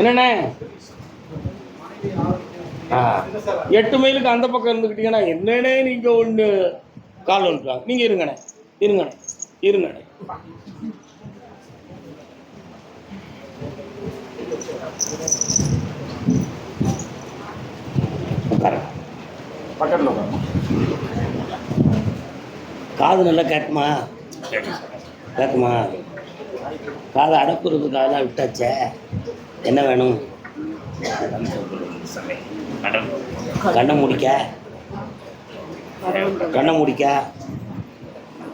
என்னண்ணே? எட்டு மைலுக்கு அந்த பக்கம் இருந்துக்கிட்டீங்கன்னா என்னண்ணே நீங்கள் ஒன்று கால் வந்துட்டாங்க நீங்கள் இருங்கண்ணே. இருங்கண்ணே. இருங்கண்ணே. பக்கத்தில் காது நல்லா கேட்குமா? கேட்குமா? காதை அடப்புறதுக்காக தான் விட்டாச்சே. என்ன வேணும்? கண்ணை முடிக்க. கண்ணை முடிக்க.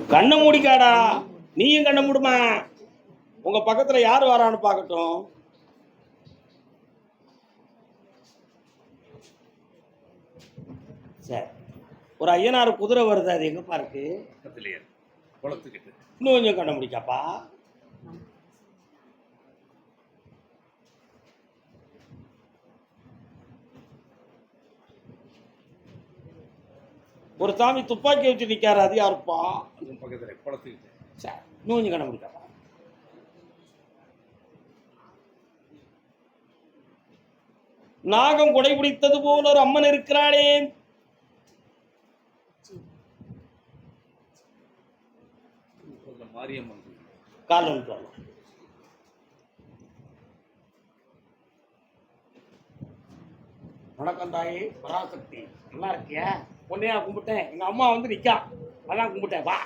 கண்ணை முடிக்காடா. நீயும் கண்ணை மூடுமா. உங்க பக்கத்துல யார் வரான்னு பார்க்கட்டும். சரி. ஒரு ஐயனார் குதிரை வருது அது எங்கப்பா இருக்கு? இன்னும் கொஞ்சம் கண்ணை ஒரு சாமி துப்பாக்கி வச்சு நிக்காரு அது யாருப்பா? பக்கத்துல குளத்துக்கிட்டு சரி இன்னும் கொஞ்சம் கண்ணை முடிக்காப்பா நாகம் கொடை பிடித்தது போல ஒரு அம்மன் இருக்கிறாளே. மாரியம்மன் கோயில். கால் வந்துட்டு வரலாம். வணக்கம் தாயி பராசக்தி. நல்லா இருக்கியா? உன்னையா கும்பிட்டேன். எங்க அம்மா வந்து நிக்கா. அதான் கும்பிட்டேன். வா.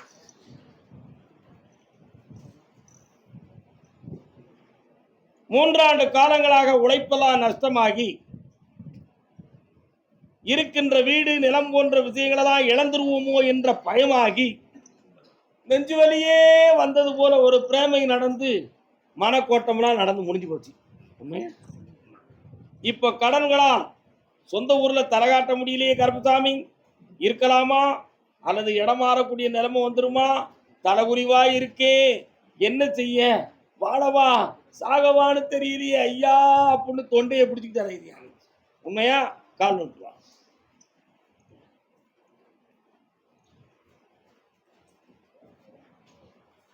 மூன்றாண்டு காலங்களாக உழைப்பெல்லாம் நஷ்டமாகி இருக்கின்ற வீடு நிலம் போன்ற விஷயங்களெல்லாம் இழந்துருவோமோ என்ற பயமாகி நெஞ்சு வலியே வந்தது போல ஒரு பிரேமை நடந்து மனக்கோட்டம்லாம் நடந்து முடிஞ்சு போச்சு. உண்மையா? இப்போ கடன்களால் சொந்த ஊர்ல தலகாட்ட முடியலையே கருப்புசாமி. இருக்கலாமா? அல்லது இடம் மாறக்கூடிய நிலைமை வந்துருமா? தலைகுறிவா இருக்கே. என்ன செய்ய? வாழவா சாகவான்னு தெரியலையே. ஐயா அப்படின்னு தொண்டையை பிடிச்சிக்கிட்டு அலையுறியா உண்மையா? கால் நோட்டுவா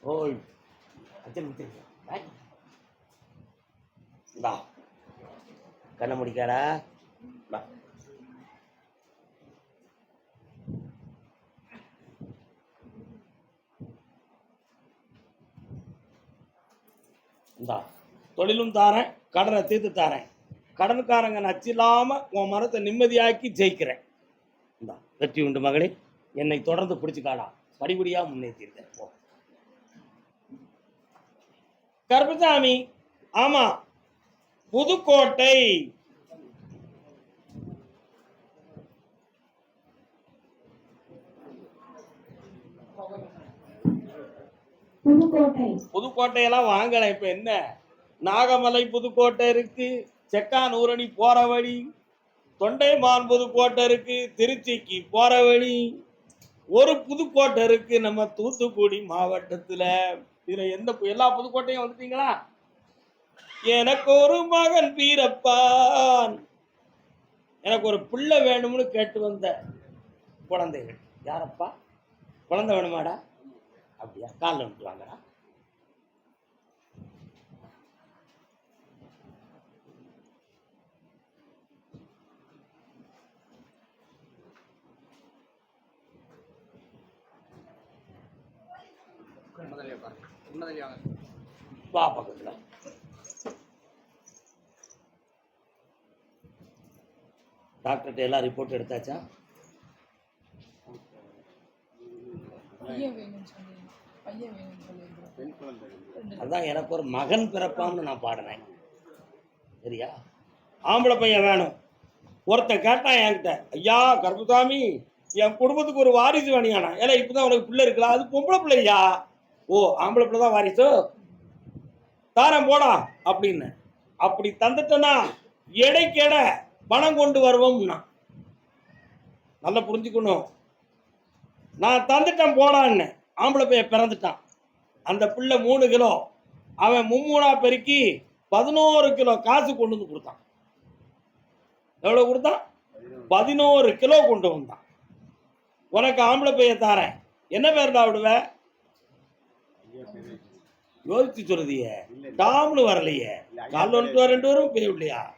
ஓய். அச்சன் முடிக்காடா தான் தொழிலும் தாரேன் கடனை தீர்த்து தாரேன். கடனுக்காரங்க நச்சில்லாம உன் மனத்தை நிம்மதியாக்கி ஜெயிக்கிறேன். இந்தா வெற்றி உண்டு மகளே. என்னை தொடர்ந்து பிடிச்சிக்காடா. படிபடியா முன்னேற்றிருக்கேன் போ. கருப்பசாமி ஆமா. புதுக்கோட்டை. புதுக்கோட்டை. புதுக்கோட்டையெல்லாம் வாங்கலாம் இப்ப என்ன? நாகமலை புதுக்கோட்டை இருக்கு செக்கான் ஊரணி போற வழி தொண்டைமான் புதுக்கோட்டை இருக்கு திருச்சிக்கு போற வழி. ஒரு புதுக்கோட்டை இருக்கு நம்ம தூத்துக்குடி மாவட்டத்துல. இதுல எந்த எல்லா புதுக்கோட்டையும் வந்துட்டீங்களா? எனக்கு ஒரு மகன் வீரப்பான். எனக்கு ஒரு பிள்ளை வேணும்னு கேட்டு வந்த குழந்தைகள். யாரப்பா? குழந்தை வேணுமாடா? அப்படியா காலில் வந்துட்டு வாங்கடா வா பக்கத்துல. டாக்டர்கிட்ட எல்லாம் ரிப்போர்ட் எடுத்தாச்சா? பையன் வேணும்னு சொன்னீங்க அதான் எனக்கு ஒரு மகன் பிறப்பாம்னு நான் பாடினேன் சரியா? ஆம்பளை பையன் வேணும். ஒருத்தன் கேட்டான் என்கிட்ட ஐயா கருப்புசாமி என் குடும்பத்துக்கு ஒரு வாரிசு வேணியானா ஏன்னா இப்பதான் உனக்கு பிள்ளை இருக்கலாம் அது பொம்பளை பிள்ளையா? ஓ ஆம்பளை பிள்ளை தான் வாரிசு. தாரேன் போடா அப்படின்னு. அப்படி தந்துட்டேன்னா எடைக்கு எடை பணம் கொண்டு வருவோம்னா. நல்லா புரிஞ்சுக்கணும். நான் தந்துட்டேன் போடான்னு. ஆம்பளை பையன் பிறந்துட்டான். அந்த பிள்ளை மூணு கிலோ. அவன் மும்மூணா பெருக்கி பதினோரு கிலோ காசு கொண்டு வந்து கொடுத்தான். எவ்வளோ கொடுத்தான்? பதினோரு கிலோ கொண்டு வந்தான். உனக்கு ஆம்பளை பையன் தாரேன். என்ன பேர்டா விடுவ? யோசிச்சு சொல்லுதியே. டாம்னு வரலையே. கால் ஒன்று ரெண்டு வரும் போய் இல்லையா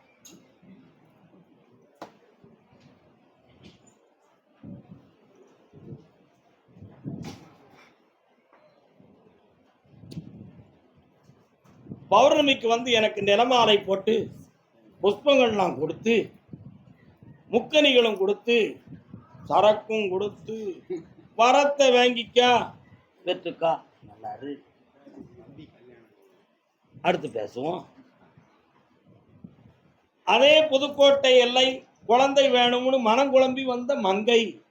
பௌர்ணமிக்கு வந்து எனக்கு நிலமாலை போட்டு புஷ்பங்கள்லாம் கொடுத்து முக்கணிகளும் கொடுத்து சரக்கும் கொடுத்து வரத்தை வாங்கிக்கா. பெற்றுக்கா. நல்லாரு. அடுத்து பேசுவோம். அதே புதுக்கோட்டை எல்லை குழந்தை வேணும்னு மனம் குழம்பி வந்த மங்கை.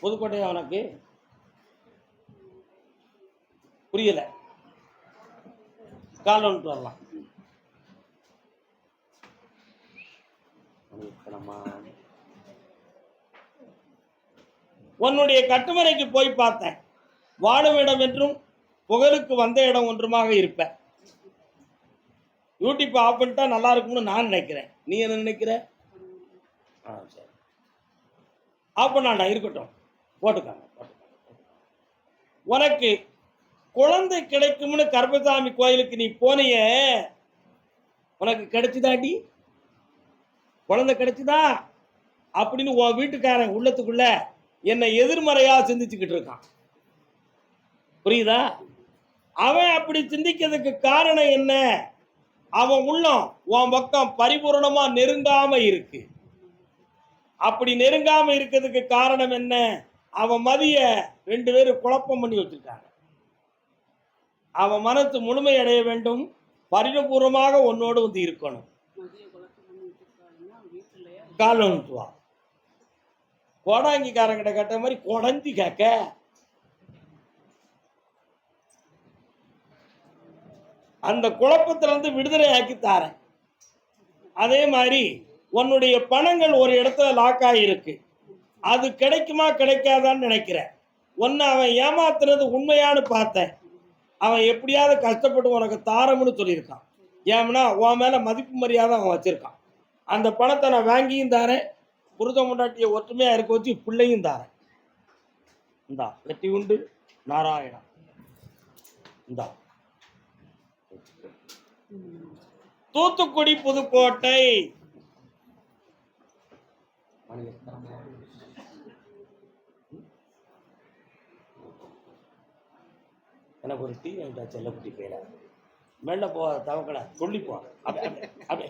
புதுக்கோட்டை அவனுக்கு புரியல. கால் வந்துட்டு வரலாம். உன்னுடைய கட்டுமனைக்கு போய் பார்த்தேன். வாழும் இடம் என்றும் புகழுக்கு வந்த இடம் ஒன்றுமாக இருப்ப. யூடியூப் ஆஃப் பண்ணிட்டா நல்லா இருக்கும்னு நான் நினைக்கிறேன். நீ என்ன நினைக்கிற? ஆ சரி. ஆஃப் பண்ணாண்டா இருக்கட்டும். போட்டுக்காங்க போட்டுக்காங்க. உனக்கு குழந்தை கிடைக்கும்னு கர்பசாமி கோயிலுக்கு நீ போனிய உனக்கு கிடைச்சுதாடி? குழந்தை கிடைச்சுதா? அப்படின்னு உன் வீட்டுக்காரன் உள்ளத்துக்குள்ள என்னை எதிர்மறையா சிந்திச்சுக்கிட்டு இருக்கான். புரியுதா? அவன் அப்படி சிந்திக்கிறதுக்கு காரணம் என்ன? அவன் உள்ளம் உன் பக்கம் பரிபூர்ணமா நெருங்காம இருக்கு. அப்படி நெருங்காம இருக்கிறதுக்கு காரணம் என்ன? அவன் மதிய ரெண்டு பேரும் குழப்பம் பண்ணி வச்சிருக்காங்க அவன் மனத்து முழுமை அடைய வேண்டும். பரிணபூர்வமாக உன்னோடு வந்து இருக்கணும். கால் வா கோடாங்கிக்காரங்கிட்ட கேட்ட மாதிரி கொடந்தி கேட்க. அந்த குழப்பத்துல இருந்து விடுதலை ஆக்கி தாரேன். அதே மாதிரி உன்னுடைய பணங்கள் ஒரு இடத்துல லாக் ஆகிருக்கு அது கிடைக்குமா கிடைக்காதான்னு நினைக்கிறேன். ஒன்னு அவன் ஏமாத்துறது உண்மையான்னு பார்த்தேன். அவன் எப்படியாவது கஷ்டப்பட்டு உனக்கு தாரம்னு சொல்லியிருக்கான். ஏன்னா உன் மேலே மதிப்பு மரியாதை அவன் வச்சுருக்கான். அந்த பணத்தை நான் வாங்கியும் தாரேன். புருத முண்டாட்டியை ஒற்றுமையாக இருக்க வச்சு பிள்ளையும் தாரேன். இந்தா வெற்றி உண்டு நாராயணா. இந்தா. தூத்துக்குடி புதுக்கோட்டை. எனக்கு ஒரு டீ வாங்கிட்டா செல்லக்குட்டி பேர. மெல்ல போ தவக்கடா சொல்லி போ. அப்படி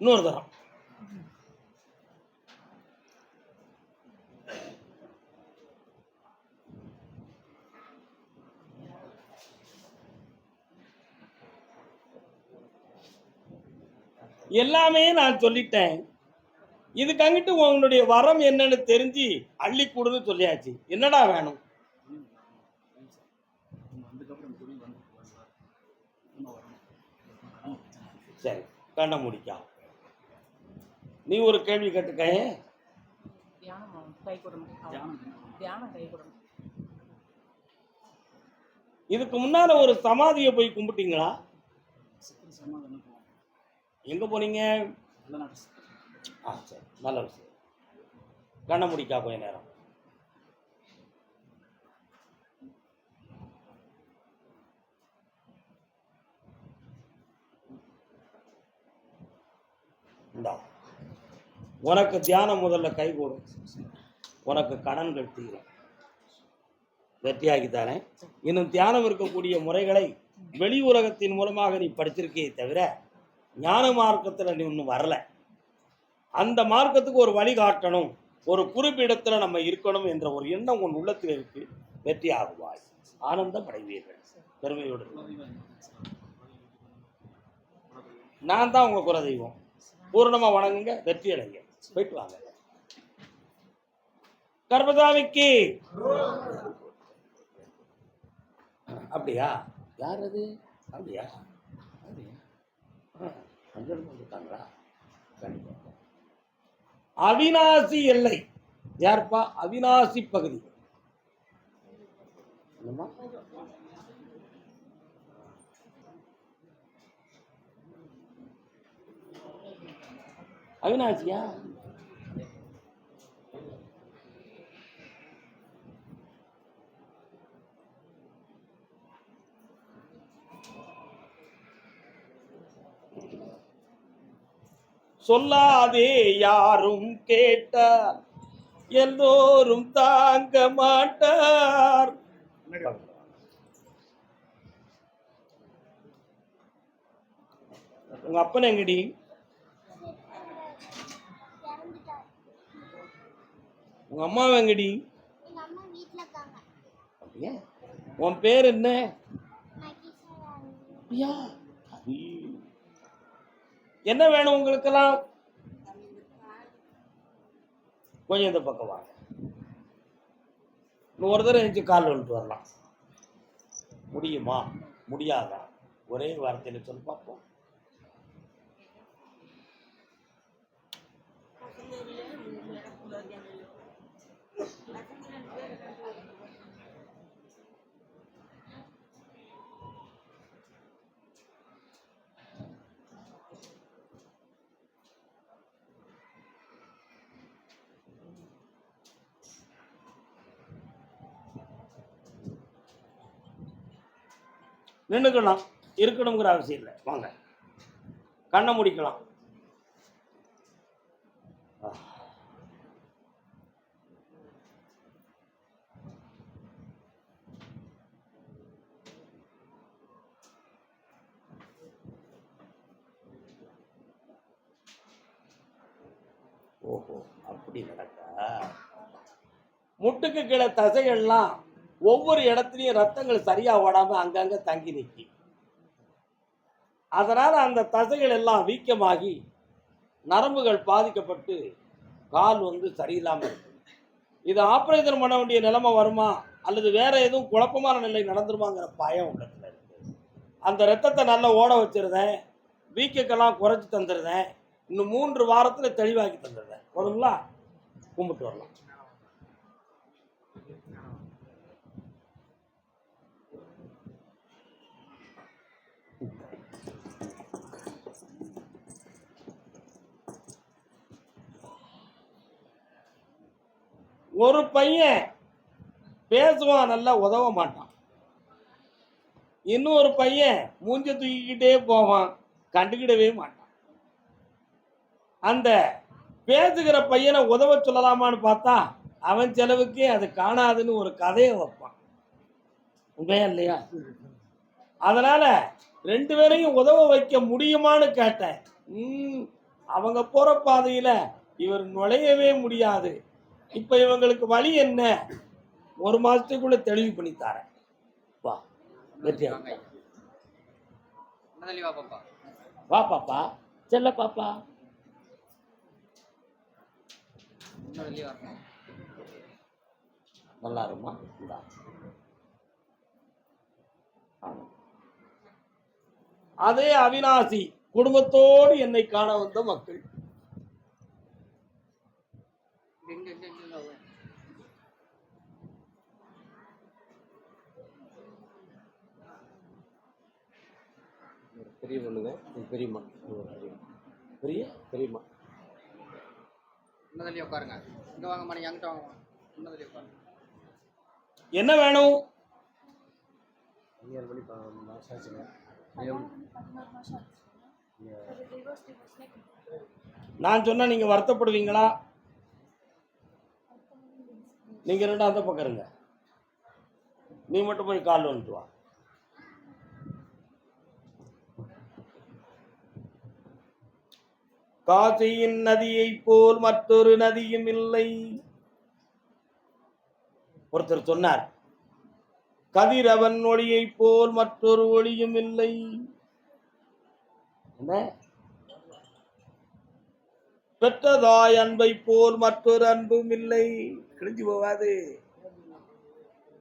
இன்னொரு தரம். எல்லாமே நான் சொல்லிட்டேன். இதுக்கு அங்கிட்டு உன்னுடைய வரம் என்னன்னு தெரிஞ்சு அள்ளி கொடுன்னு சொல்லியாச்சு. என்னடா வேணும்? சரி கண்ண முடிக்கா. நீ ஒரு கேள்வி கேட்டுக்க. தியானம் கை கொடுங்க. தியானம். கை கொடுங்க. இதுக்கு முன்னால ஒரு சமாதியை போய் கும்பிட்டீங்களா? எங்க போனீங்க? ஆ சரி. நல்ல விஷயம். கண்ணை முடிக்கா கொஞ்ச நேரம். இந்தா. உனக்கு தியானம் முதல்ல கை கூடும் உனக்கு கடன்கள் தீரும். வெற்றியாக்கி தரேன். இன்னும் தியானம் இருக்கக்கூடிய முறைகளை வெளி உலகத்தின் மூலமாக நீ படிச்சிருக்கே தவிர ஞான மார்க்கத்தில் நீ இன்னும் வரலை. அந்த மார்க்கத்துக்கு ஒரு வழி காட்டணும். ஒரு குறிப்பிடத்தில் நம்ம இருக்கணும் என்ற ஒரு எண்ணம் உன் உள்ளத்தில் இருக்கு. வெற்றி ஆகுவாய். ஆனந்தம் அடைவீர்கள் பெருமையோடு நான் தான் உங்க குலதெய்வம் பூரணமா வணங்குங்க வெற்றி அடைங்க. போயிட்டு வாங்க. கர்மதாமிக்கு அப்படியா? யார் அது? அப்படியா? அப்படியா? வந்துட்டாங்களா கண்டிப்பாக அவினாசி எல்லை. யார்ப்பா? அவினாசி பகுதி. அவிநாசியா அவினாசியா? சொல்லாதே யாரும் கேட்டார். எல்லோரும் தாங்க மாட்டார். உங்க அப்பன் எங்கடி? உங்க அம்மா எங்கடி? அப்படியா? உன் பேர் என்ன? என்ன வேணும் உங்களுக்கெல்லாம்? கொஞ்சம் இந்த பக்கம் வாங்க. இன்னும் ஒரு தடவை எழுந்து கால் விட்டு வரலாம். முடியுமா? முடியாதா? ஒரே வார்த்தையில சொல்லி பார்ப்போம். நின்றுக்கலாம் இருக்கணுங்கிற அவசியம் இல்லை. வாங்க. கண்ணை முடிக்கலாம். ஓஹோ அப்படி நடக்கா? முட்டுக்கு கீழே தசைகள்லாம் ஒவ்வொரு இடத்துலையும் ரத்தங்கள் சரியா ஓடாம அங்கங்க தங்கி நிற்கி அதனால அந்த தசைகள் எல்லாம் வீக்கமாகி நரம்புகள் பாதிக்கப்பட்டு கால் வந்து சரியில்லாமல் இருக்கு. இது ஆபரேஷன் பண்ண வேண்டிய நிலைமை வருமா? அல்லது வேற எதுவும் குழப்பமான நிலை நடந்துருமாங்கிற பயம் உள்ளத்துல இருக்கு. அந்த ரத்தத்தை நல்லா ஓட வச்சிருந்தேன். வீக்கக்கெல்லாம் குறைச்சி தந்துருந்தேன். இன்னும் மூன்று வாரத்தில் தெளிவாக்கி தந்துருந்தேன். போதுங்களா கும்பிட்டு வரலாம். ஒரு பையன் பேசுவான் நல்லா உதவ மாட்டான். இன்னொரு பையன் மூஞ்ச தூக்கிக்கிட்டே போவான் கண்டுக்கிடவே மாட்டான். அந்த பேசுகிற பையனை உதவ சொல்லலாமான்னு பார்த்தா அவன் செலவுக்கே அது காணாதுன்னு ஒரு கதையை வைப்பான். உண்மையா இல்லையா? அதனால ரெண்டு பேரையும் உதவ வைக்க முடியுமான்னு கேட்டேன். ம், அவங்க போற பாதையில இவர் நுழையவே முடியாது. இப்ப இவங்களுக்கு வழி என்ன? ஒரு மாசத்துக்குள்ள தெளிவு பண்ணி தரேன். வா வெற்றியா வா பாப்பா. செல்ல பாப்பா. நல்லா இந்தா. ஆமா. அதே அவினாசி குடும்பத்தோடு என்னை காண வந்த மக்கள் இங்க இங்க இங்க இங்க வா. பெரிய பொண்ணுங்க இது பெரியம்மா. பெரிய பெரியம்மா. முதலி உட்காருங்க. இங்க வாங்க மணி அங்கிட்ட வாங்க முதலி உட்காருங்க என்ன வேணும்? ஐயாயிரம் மணி மாசம் ஆச்சுங்க. நான் சொன்னா நீங்க வருத்தப்படுவீங்களா? நீங்க ரெண்டும் அந்த பக்கம் இருங்க நீ மட்டும் போய் கால் வந்துட்டு வா. காசியின் நதியைப் போல் மற்றொரு நதியும் இல்லை. ஒருத்தர் சொன்னார் கதிரவன் ஒளியைப் போல் மற்றொரு ஒளியும் இல்லை. என்ன? பெற்றதாய் அன்பை போல் மற்றொரு அன்பும் இல்லை. கிழிஞ்சு போவாது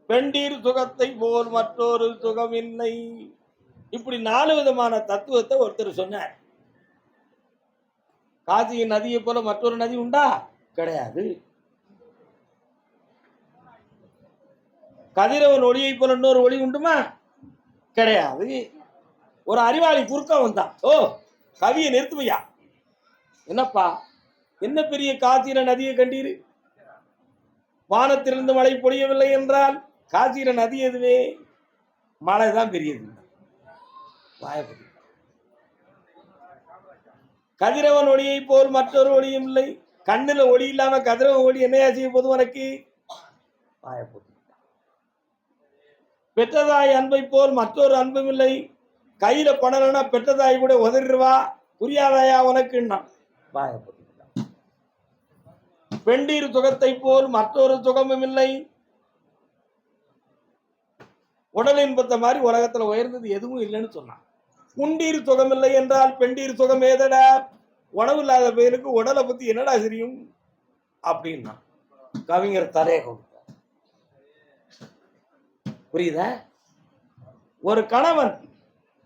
பெண்டீர் சுகத்தை போல் மற்றொரு சுகம் இல்லை. இப்படி நாலு விதமான தத்துவத்தை ஒருத்தர் சொன்னார். காசியின் நதியை போல மற்றொரு நதி உண்டா? கிடையாது. கதிரவன் ஒளியை போல இன்னொரு ஒளி உண்டுமா? கிடையாது. ஒரு அறிவாளி குறுக்க வந்தான் ஓ கவியை நிறுத்துவையா என்னப்பா என்ன பெரிய காசிர நதியை கண்டீர்? வானத்திலிருந்து மழை பொழியவில்லை என்றால் காசிர நதி எதுவே? மழை தான் பெரியது. வாயப்படி கதிரவன் ஒளியை போல் மற்றொரு ஒளியும் இல்லை. கண்ணுல ஒளி இல்லாம கதிரவன் ஒளி என்னையா செய்ய போது உனக்கு? பெற்றதாய் அன்பை போல் மற்றொரு அன்பும் இல்லை. கையில பணம்னா பெற்றதாய் கூட உதறிடுவா. புரியாதாயா உனக்குன்னா? வாயப்படி பெண்டீர் சுகத்தை போல் மற்றொரு சுகமும் இல்லை. உடல் இன்பத்தை மாதிரி உலகத்துல உயர்ந்தது எதுவும் இல்லைன்னு சொன்னான். உண்டீர் சுகம் இல்லை என்றால் பெண்டீர் சுகம் ஏதடா? உணவு இல்லாத பேருக்கு உடலை பத்தி என்னடா தெரியும் அப்படின்னா கவிஞர் தலையை கொடுத்தார். புரியுதா? ஒரு கணவன்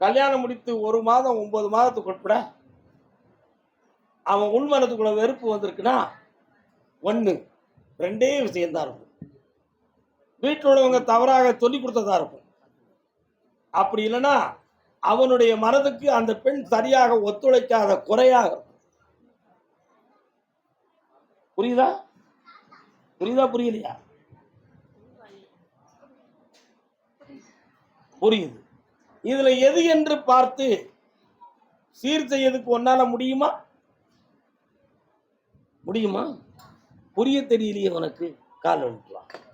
கல்யாணம் முடித்து ஒரு மாதம் ஒன்பது மாதத்துக்கு உட்பட அவன் உள்மனத்துக்குள்ள வெறுப்பு வந்திருக்குன்னா ஒன்று ரெண்டே விஷயம்தான் இருக்கும். வீட்டில் உள்ளவங்க தவறாக சொல்லி கொடுத்ததா இருக்கும். அப்படி இல்லைன்னா அவனுடைய மனதுக்கு அந்த பெண் சரியாக ஒத்துழைக்காத குறையாக. புரியுதா? புரியுதா புரியலையா? புரியுது. இதுல எது என்று பார்த்து சீர் செய்யறதுக்கு ஒன்னால முடியுமா? முடியுமா? புரிய தெரியலையே உனக்கு. கால் அனுப்பலாம்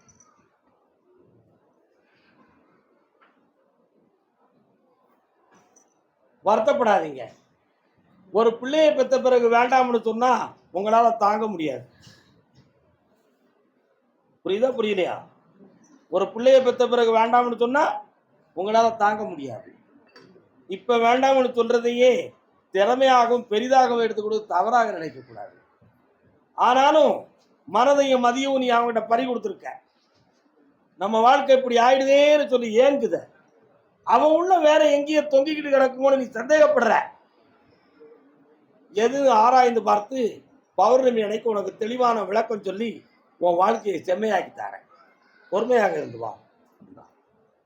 வருத்தப்படாதீங்க. ஒரு பிள்ளையை பெற்ற பிறகு வேண்டாம்னு சொன்னா உங்களால தாங்க முடியாது. புரியுதா புரியலையா? ஒரு பிள்ளையை பெற்ற பிறகு வேண்டாம்னு சொன்னா உங்களால தாங்க முடியாது. இப்ப வேண்டாம்னு சொல்றதையே திறமையாகவும் பெரிதாகவும் எடுத்துக்கொடுத்து தவறாக நினைக்க கூடாது. ஆனாலும் மனதையும் மதியவும் நீ அவங்ககிட்ட பறி கொடுத்துருக்க. நம்ம வாழ்க்கை இப்படி ஆயிடுதேன்னு சொல்லி ஏங்குதை. அவன் உள்ள வேற எங்கேயோ தொங்கிக்கிட்டு கிடக்குமோன்னு நீ சந்தேகப்படுற. எது ஆராய்ந்து பார்த்து பௌர்ணமி அன்னைக்கு உனக்கு தெளிவான விளக்கம் சொல்லி உன் வாழ்க்கையை செம்மையாக்கி தரேன். பொறுமையாக இருந்து வா.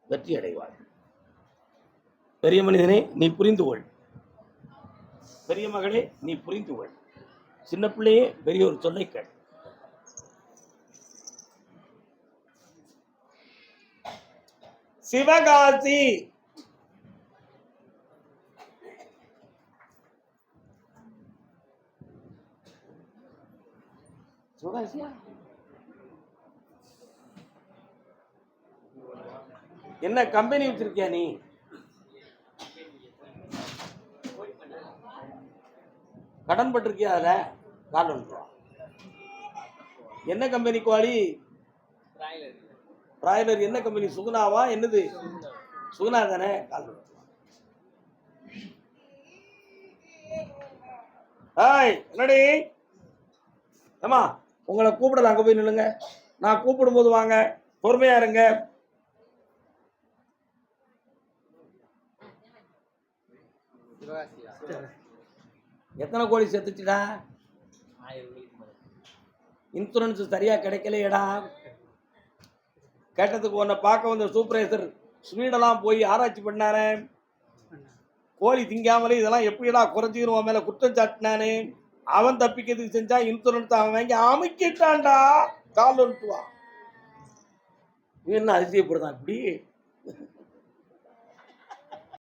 வெற்றி அடைவாள் பெரிய மனிதனே நீ புரிந்து கொள். பெரிய மகளே நீ புரிந்து கொள். சின்ன பிள்ளையே பெரிய ஒரு சொல்லை கேள். சிவகாசி. சிவகாசியா? என்ன கம்பெனி வச்சிருக்கியா நீ? கடன் பட்டிருக்கியா அதுல கால் என்ன கம்பெனி குவாலி? பிராய்லர் என்ன கம்பெனி சுகுணாவா? என்னது? சுகுணா தானே? கால் ஹாய் என்னடி? ஏமா உங்களை கூப்பிடல அங்க போய் நில்லுங்க. நான் கூப்பிடும்போது வாங்க. பொறுமையா இருங்க. எத்தனை கோடி செத்துச்சுடா? இன்சூரன்ஸ் சரியா கிடைக்கலையேடா. கேட்டதுக்கு உன்னை பார்க்க வந்த சூப்பர்வைசர் ஸ்வீடெல்லாம் போய் ஆராய்ச்சி பண்ணானே. கோழி திங்காமலே இதெல்லாம் எப்படிடா குறைஞ்சிரும் உன் மேலே குற்றம் சாட்டினானே. அவன் தப்பிக்கிறதுக்கு செஞ்சா இன்சூரன்ஸ் அவன் வாங்கி அமைக்கிட்டான்டா. கால் வந்துட்டுவான் என்ன அதிசயப்படுதான் இப்படி?